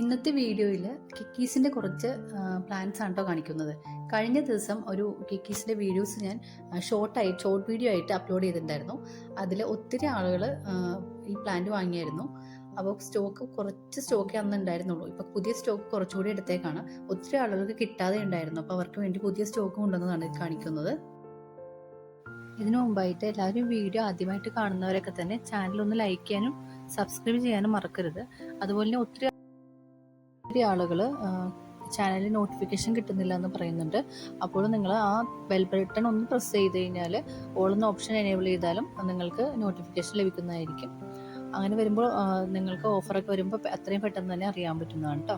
ഇന്നത്തെ വീഡിയോയിൽ കിക്കീസിന്റെ കുറച്ച് പ്ലാൻസ് ആണ് കേട്ടോ കാണിക്കുന്നത്. കഴിഞ്ഞ ദിവസം ഒരു കിക്കീസിന്റെ വീഡിയോസ് ഞാൻ ഷോർട്ടായി ഷോർട്ട് വീഡിയോ ആയിട്ട് അപ്ലോഡ് ചെയ്തിട്ടുണ്ടായിരുന്നു. അതിൽ ഒത്തിരി ആളുകൾ ഈ പ്ലാന്റ് വാങ്ങിയായിരുന്നു. അപ്പോൾ സ്റ്റോക്ക് കുറച്ച് സ്റ്റോക്കേ അന്ന് ഉണ്ടായിരുന്നുള്ളൂ. ഇപ്പോൾ പുതിയ സ്റ്റോക്ക് കുറച്ചുകൂടി എടുത്തേക്കാണ്. ഒത്തിരി ആളുകൾക്ക് കിട്ടാതെ ഉണ്ടായിരുന്നു. അപ്പോൾ അവർക്ക് വേണ്ടി പുതിയ സ്റ്റോക്ക് ഉണ്ടെന്നാണ് കാണിക്കുന്നത്. ഇതിനു മുമ്പായിട്ട് എല്ലാവരും വീഡിയോ ആദ്യമായിട്ട് കാണുന്നവരൊക്കെ തന്നെ ചാനൽ ഒന്ന് ലൈക്ക് ചെയ്യാനും സബ്സ്ക്രൈബ് ചെയ്യാനും മറക്കരുത്. അതുപോലെ തന്നെ ഒത്തിരി ഒത്തിരി ആളുകൾ ചാനലിൽ നോട്ടിഫിക്കേഷൻ കിട്ടുന്നില്ല എന്ന് പറയുന്നുണ്ട്. അപ്പോൾ നിങ്ങൾ ആ ബെൽ ബട്ടൺ ഒന്ന് പ്രസ് ചെയ്ത് കഴിഞ്ഞാൽ ഓളുന്ന ഓപ്ഷൻ എനേബിൾ ചെയ്താലും നിങ്ങൾക്ക് നോട്ടിഫിക്കേഷൻ ലഭിക്കുന്നതായിരിക്കും. അങ്ങനെ വരുമ്പോൾ നിങ്ങൾക്ക് ഓഫറൊക്കെ വരുമ്പോൾ അത്രയും പെട്ടെന്ന് തന്നെ അറിയാൻ പറ്റുന്നതാണ് കേട്ടോ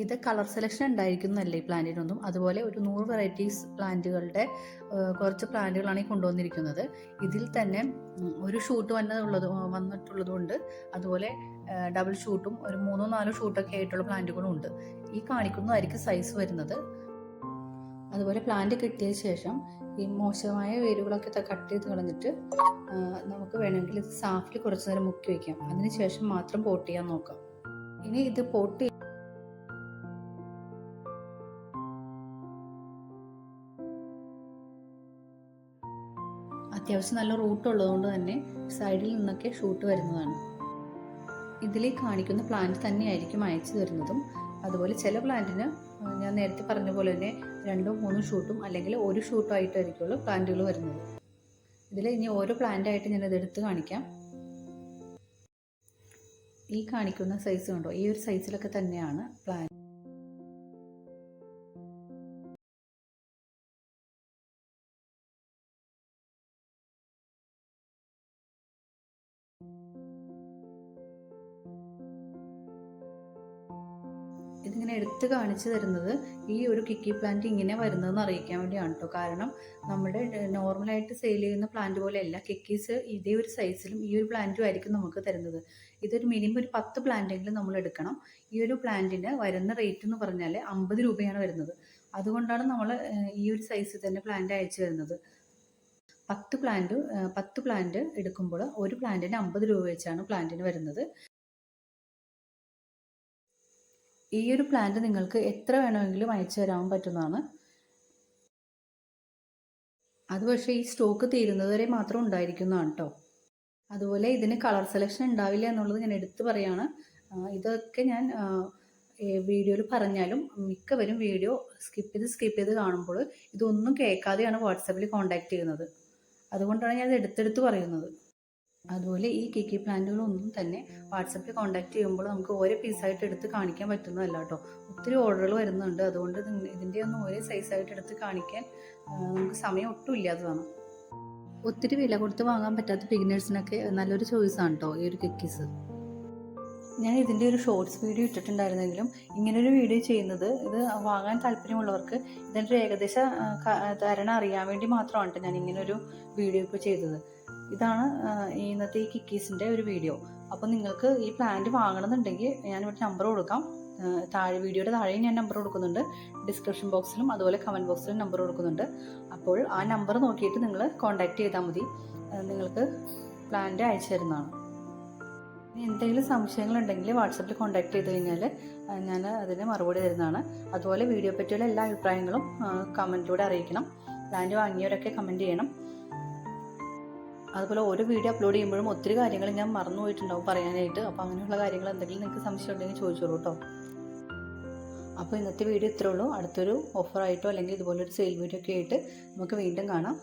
ഇത് കളർ സെലക്ഷൻ ഉണ്ടായിരിക്കുന്നതല്ല ഈ പ്ലാന്റിനൊന്നും? അതുപോലെ ഒരു നൂറ് വെറൈറ്റീസ് പ്ലാന്റുകളുടെ കുറച്ച് പ്ലാന്റുകളാണ് ഈ കൊണ്ടുവന്നിരിക്കുന്നത്. ഇതിൽ തന്നെ ഒരു ഷൂട്ട് വന്നതുള്ളത് വന്നിട്ടുള്ളതുകൊണ്ട് അതുപോലെ ഡബിൾ ഷൂട്ടും ഒരു മൂന്നോ നാലോ ഷൂട്ടൊക്കെ ആയിട്ടുള്ള പ്ലാന്റുകളും ഉണ്ട് ഈ കാണിക്കുന്നതായിരിക്കും സൈസ് വരുന്നത്. അതുപോലെ പ്ലാന്റ് കിട്ടിയ ശേഷം ഈ മോശമായ വേരുകളൊക്കെ കട്ട് ചെയ്ത് കളഞ്ഞിട്ട് നമുക്ക് വേണമെങ്കിൽ ഇത് സാഫിൽ കുറച്ച് നേരം മുക്കി വയ്ക്കാം അതിനുശേഷം മാത്രം പോട്ട് ചെയ്യാൻ നോക്കാം. ഇനി ഇത് പോട്ട് അത്യാവശ്യം നല്ല റൂട്ട് ഉള്ളതുകൊണ്ട് തന്നെ സൈഡിൽ നിന്നൊക്കെ ഷൂട്ട് വരുന്നതാണ്. ഇതിൽ കാണിക്കുന്ന പ്ലാന്റ് തന്നെയായിരിക്കും അയച്ചു തരുന്നതും. അതുപോലെ ചില പ്ലാന്റിന് ഞാൻ നേരത്തെ പറഞ്ഞ പോലെ തന്നെ രണ്ടോ മൂന്നോ ഷൂട്ടും അല്ലെങ്കിൽ ഒരു ഷൂട്ടും ആയിട്ടായിരിക്കുള്ളൂ പ്ലാന്റുകൾ വരുന്നത്. ഇതിൽ ഇനി ഓരോ പ്ലാന്റായിട്ട് ഞാൻ ഇതെടുത്ത് കാണിക്കാം. ഈ കാണിക്കുന്ന സൈസ് കണ്ടോ? ഈ ഒരു സൈസിലൊക്കെ തന്നെയാണ് പ്ലാന്റ് ഇതിങ്ങനെ എടുത്ത് കാണിച്ചു തരുന്നത് ഈ ഒരു കിക്കി പ്ലാന്റ് ഇങ്ങനെ വരുന്നതെന്ന് അറിയിക്കാൻ വേണ്ടിയാണ് കേട്ടോ കാരണം നമ്മുടെ നോർമലായിട്ട് സെയിൽ ചെയ്യുന്ന പ്ലാന്റ് പോലെയല്ല കിക്കീസ് ഇതേ ഒരു സൈസിലും ഈ ഒരു പ്ലാന്റും ആയിരിക്കും നമുക്ക് തരുന്നത്. ഇതൊരു മിനിമം ഒരു പത്ത് പ്ലാന്റെങ്കിലും നമ്മൾ എടുക്കണം. ഈ ഒരു പ്ലാന്റിന് വരുന്ന റേറ്റ് എന്ന് പറഞ്ഞാൽ അമ്പത് രൂപയാണ് വരുന്നത്. അതുകൊണ്ടാണ് നമ്മൾ ഈ ഒരു സൈസിൽ തന്നെ പ്ലാന്റ് അയച്ചു തരുന്നത്. പത്ത് പ്ലാന്റ് പത്ത് പ്ലാന്റ് എടുക്കുമ്പോൾ ഒരു പ്ലാന്റിന് അമ്പത് രൂപ വെച്ചാണ് പ്ലാന്റിന് വരുന്നത്. ഈ ഒരു പ്ലാന്റ് നിങ്ങൾക്ക് എത്ര വേണമെങ്കിലും അയച്ചു തരാൻ പറ്റുന്നതാണ്. അത് പക്ഷേ ഈ സ്റ്റോക്ക് തീരുന്നതുവരെ മാത്രം ഉണ്ടായിരിക്കുന്നതാണ് കേട്ടോ അതുപോലെ ഇതിന് കളർ സെലക്ഷൻ ഉണ്ടാവില്ല എന്നുള്ളത് ഞാൻ എടുത്തു പറയാണ്. ഇതൊക്കെ ഞാൻ വീഡിയോയിൽ പറഞ്ഞാലും മിക്കവരും വീഡിയോ സ്കിപ്പ് ചെയ്ത് സ്കിപ്പ് ചെയ്ത് കാണുമ്പോൾ ഇതൊന്നും കേൾക്കാതെയാണ് വാട്സാപ്പിൽ കോൺടാക്ട് ചെയ്യുന്നത്. അതുകൊണ്ടാണ് ഞാൻ ഇത് എടുത്തെടുത്ത് പറയുന്നത്. അതുപോലെ ഈ കിക്കി പ്ലാന്റുകളൊന്നും തന്നെ വാട്സപ്പിൽ കോൺടാക്ട് ചെയ്യുമ്പോൾ നമുക്ക് ഓരോ പീസായിട്ട് എടുത്ത് കാണിക്കാൻ പറ്റുന്നതല്ല കേട്ടോ. ഒത്തിരി ഓർഡറുകൾ വരുന്നുണ്ട്. അതുകൊണ്ട് ഇത് ഇതിന്റെ ഒന്നും ഒരേ സൈസായിട്ട് എടുത്ത് കാണിക്കാൻ നമുക്ക് സമയം ഒട്ടും ഇല്ലാത്തതാണ് ഒത്തിരി വില കൊടുത്ത് വാങ്ങാൻ പറ്റാത്ത ബിഗിനേഴ്സിനൊക്കെ നല്ലൊരു ചോയ്സാണ് കേട്ടോ ഈ ഒരു കിക്കീസ് ഞാൻ ഇതിന്റെ ഒരു ഷോർട്സ് വീഡിയോ ഇട്ടിട്ടുണ്ടായിരുന്നെങ്കിലും ഇങ്ങനൊരു വീഡിയോ ചെയ്യുന്നത് ഇത് വാങ്ങാൻ താല്പര്യമുള്ളവർക്ക് ഇതിന്റെ ഏകദേശ ധാരണ അറിയാൻ വേണ്ടി മാത്രമാണ് കേട്ടോ ഞാൻ ഇങ്ങനൊരു വീഡിയോ ഇപ്പോൾ ചെയ്തത്. ഇതാണ് ഇന്നത്തെ ഈ കിക്കീസിന്റെ ഒരു വീഡിയോ അപ്പോൾ നിങ്ങൾക്ക് ഈ പ്ലാന്റ് വാങ്ങണമെന്നുണ്ടെങ്കിൽ ഞാനിവിടെ നമ്പർ കൊടുക്കാം. താഴെ വീഡിയോയുടെ താഴെയും ഞാൻ നമ്പർ കൊടുക്കുന്നുണ്ട്. ഡിസ്ക്രിപ്ഷൻ ബോക്സിലും അതുപോലെ കമന്റ് ബോക്സിലും നമ്പർ കൊടുക്കുന്നുണ്ട്. അപ്പോൾ ആ നമ്പർ നോക്കിയിട്ട് നിങ്ങൾ കോൺടാക്റ്റ് ചെയ്താൽ മതി. നിങ്ങൾക്ക് പ്ലാന്റ് അയച്ചു തരുന്നതാണ്. എന്തെങ്കിലും സംശയങ്ങളുണ്ടെങ്കിൽ വാട്സപ്പിൽ കോൺടാക്ട് ചെയ്ത് കഴിഞ്ഞാൽ ഞാൻ അതിന് മറുപടി തരുന്നതാണ്. അതുപോലെ വീഡിയോ പറ്റിയുള്ള എല്ലാ അഭിപ്രായങ്ങളും കമന്റിലൂടെ അറിയിക്കണം. പ്ലാന്റ് വാങ്ങിയവരൊക്കെ കമന്റ് ചെയ്യണം. അതുപോലെ ഓരോ വീഡിയോ അപ്ലോഡ് ചെയ്യുമ്പോഴും ഒത്തിരി കാര്യങ്ങൾ ഞാൻ മറന്നു പോയിട്ടുണ്ടാവും പറയാനായിട്ട്. അപ്പോൾ അങ്ങനെയുള്ള കാര്യങ്ങൾ എന്തെങ്കിലും നിങ്ങൾക്ക് സംശയം ഉണ്ടെങ്കിൽ ചോദിച്ചോളൂ കേട്ടോ അപ്പോൾ ഇന്നത്തെ വീഡിയോ ഇത്രേ ഉള്ളൂ. അടുത്തൊരു ഓഫറായിട്ടോ അല്ലെങ്കിൽ ഇതുപോലൊരു സെയിൽ വീഡിയോ ഒക്കെ ആയിട്ട് നമുക്ക് വീണ്ടും കാണാം.